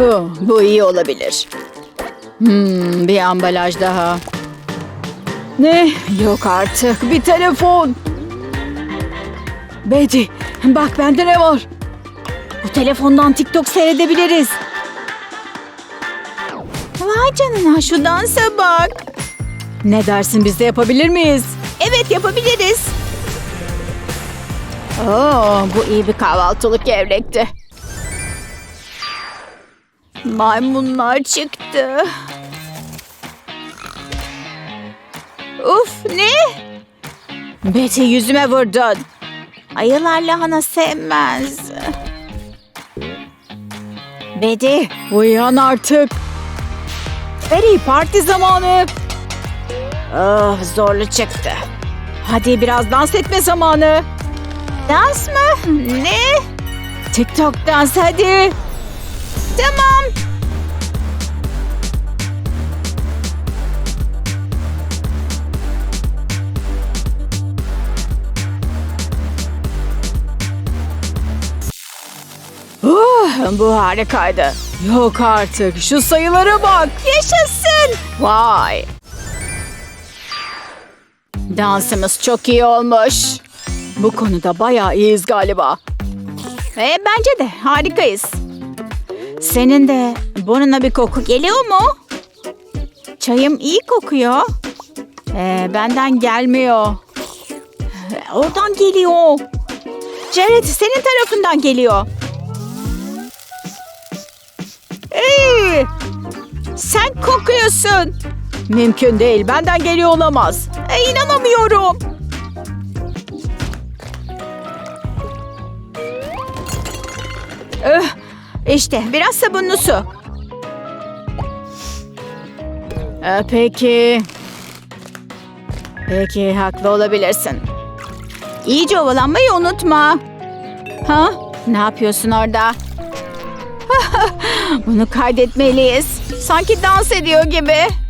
Oh, bu iyi olabilir. Hmm, bir ambalaj daha. Ne? Yok artık. Bir telefon. Betty, bak bende ne var? Bu telefondan TikTok seyredebiliriz. Vay canına şu dansa bak. Ne dersin biz de yapabilir miyiz? Evet yapabiliriz. Oo, bu iyi bir kahvaltılık gevrekti. Maymunlar çıktı. Uf ne? Betty yüzüme vurdun. Ayılar lahana sevmez. Betty uyan artık. Betty parti zamanı. Oh zorlu çıktı. Hadi biraz dans etme zamanı. Dans mı? Ne? TikTok dans hadi. Tamam. Uh, bu harikaydı. Yok artık. Şu sayılara bak. Yaşasın. Vay. Dansımız çok iyi olmuş. Bu konuda bayağı iyiyiz galiba. E, bence de harikayız. Senin de burnuna bir koku geliyor mu? Çayım iyi kokuyor. Ee, benden gelmiyor. Oradan geliyor. Jared senin tarafından geliyor. Ee, sen kokuyorsun. Mümkün değil. Benden geliyor olamaz. E, inanamıyorum. Öh, işte biraz sabunlu su. Ee, peki. Peki haklı olabilirsin. İyice ovalanmayı unutma. Ha? Ne yapıyorsun orada? Bunu kaydetmeliyiz. Sanki dans ediyor gibi.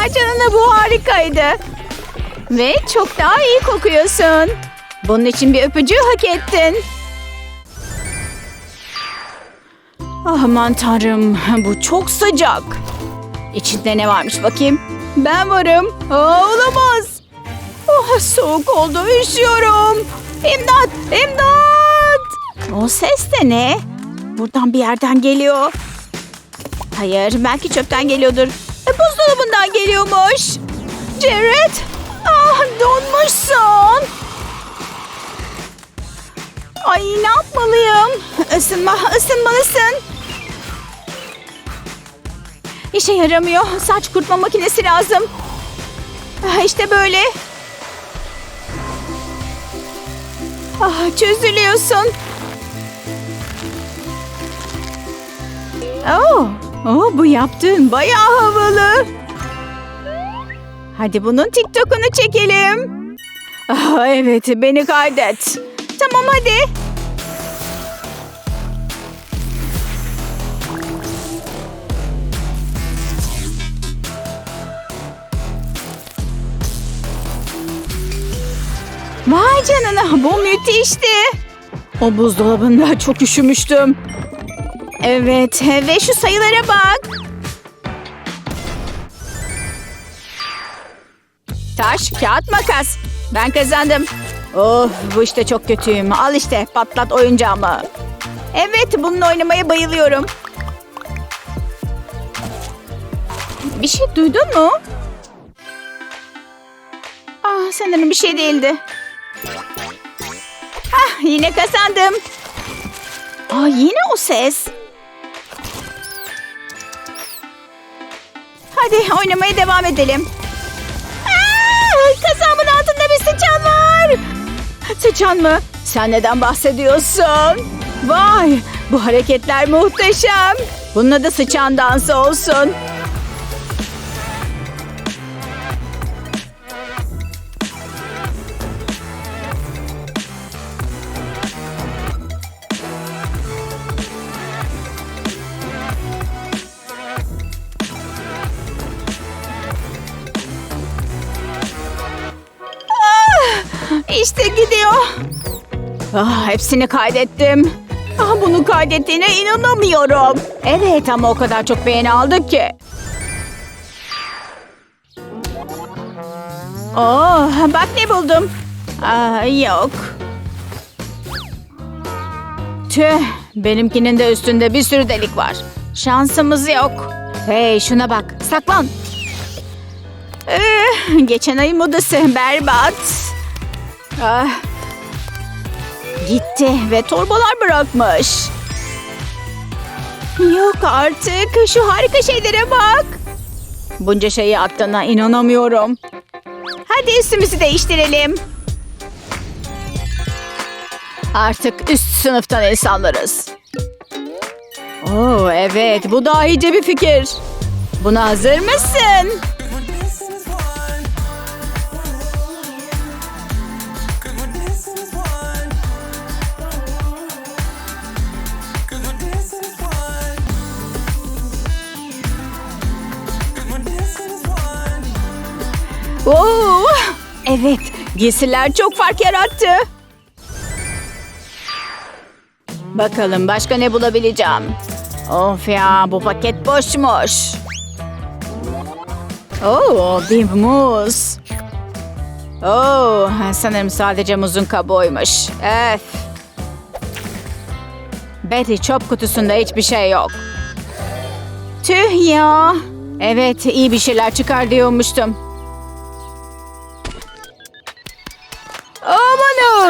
Vay canına bu harikaydı. Ve çok daha iyi kokuyorsun. Bunun için bir öpücüğü hak ettin. Aman tanrım bu çok sıcak. İçinde ne varmış bakayım? Ben varım. Aa, olamaz. Oh, soğuk oldu üşüyorum. İmdat imdat. O ses de ne? Buradan bir yerden geliyor. Hayır belki çöpten geliyordur. E, buzdolabından geliyormuş. Jared. Ah donmuşsun. Ay ne yapmalıyım? Isınma, ısınmalısın. İşe yaramıyor. Saç kurutma makinesi lazım. Ah, İşte böyle. Ah, çözülüyorsun. Oh, oh, bu yaptığın bayağı havalı. Hadi bunun TikTok'unu çekelim. Ah, evet, beni kaydet. Tamam hadi. Vay canına bu müthişti. O buzdolabında çok üşümüştüm. Evet ve şu sayılara bak. Taş, kağıt, makas. Ben kazandım. Of bu işte çok kötüyüm. Al işte patlat oyuncağımı. Evet bununla oynamaya bayılıyorum. Bir şey duydun mu? Ah sanırım bir şey değildi. Ah yine kazandım. Aa yine o ses. Hadi oynamaya devam edelim. Aa, kazamın altında bir sıçan var. Sıçan mı? Sen neden bahsediyorsun? Vay bu hareketler muhteşem. Bunun adı sıçan dansı olsun. İşte gidiyor. Ah, hepsini kaydettim. Ah, bunu kaydettiğine inanamıyorum. Evet ama o kadar çok beğeni aldık ki. Oh, bak ne buldum. Ah, yok. Tüh, benimkinin de üstünde bir sürü delik var. Şansımız yok. Hey şuna bak, saklan. Ee, geçen ayın modası berbat. Ah. Gitti ve torbalar bırakmış. Yok artık. Şu harika şeylere bak. Bunca şeyi attığına inanamıyorum. Hadi üstümüzü değiştirelim. Artık üst sınıftan insanlarız. Oo evet bu daha iyice bir fikir. Buna hazır mısın? Oo, evet giysiler çok fark yarattı. Bakalım başka ne bulabileceğim. Of ya bu paket boşmuş. Oo bir muz. Oo sanırım sadece muzun kabuğuymuş. Öf. Betty çöp kutusunda hiçbir şey yok. Tüh ya. Evet iyi bir şeyler çıkar diyormuştum.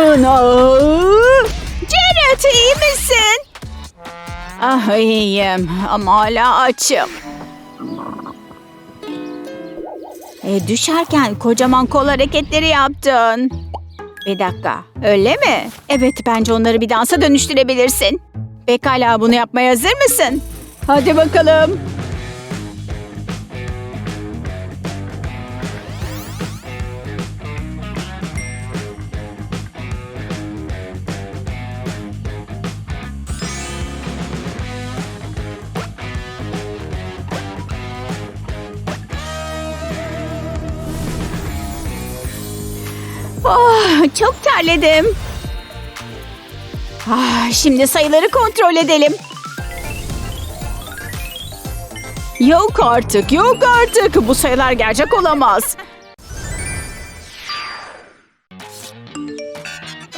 Aa! Janet iyi misin? Ah iyiyim ama hala açım. E, düşerken kocaman kol hareketleri yaptın. Bir dakika öyle mi? Evet bence onları bir dansa dönüştürebilirsin. Pekala bunu yapmaya hazır mısın? Hadi bakalım. Oh, çok terledim. Ah, şimdi sayıları kontrol edelim. Yok artık, yok artık. Bu sayılar gerçek olamaz.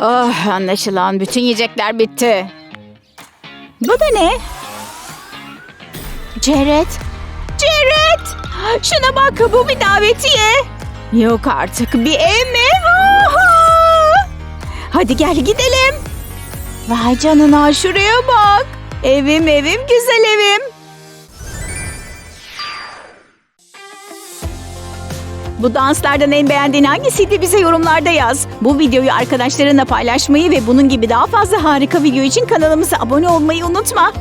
Oh, anlaşılan bütün yiyecekler bitti. Bu da ne? Jared. Jared! Şuna bak, bu bir davetiye. Yok artık, bir ev mi? Hadi gel gidelim. Vay canına şuraya bak. Evim evim güzel evim. Bu danslardan en beğendiğin hangisiydi bize yorumlarda yaz. Bu videoyu arkadaşlarınla paylaşmayı ve bunun gibi daha fazla harika video için kanalımıza abone olmayı unutma.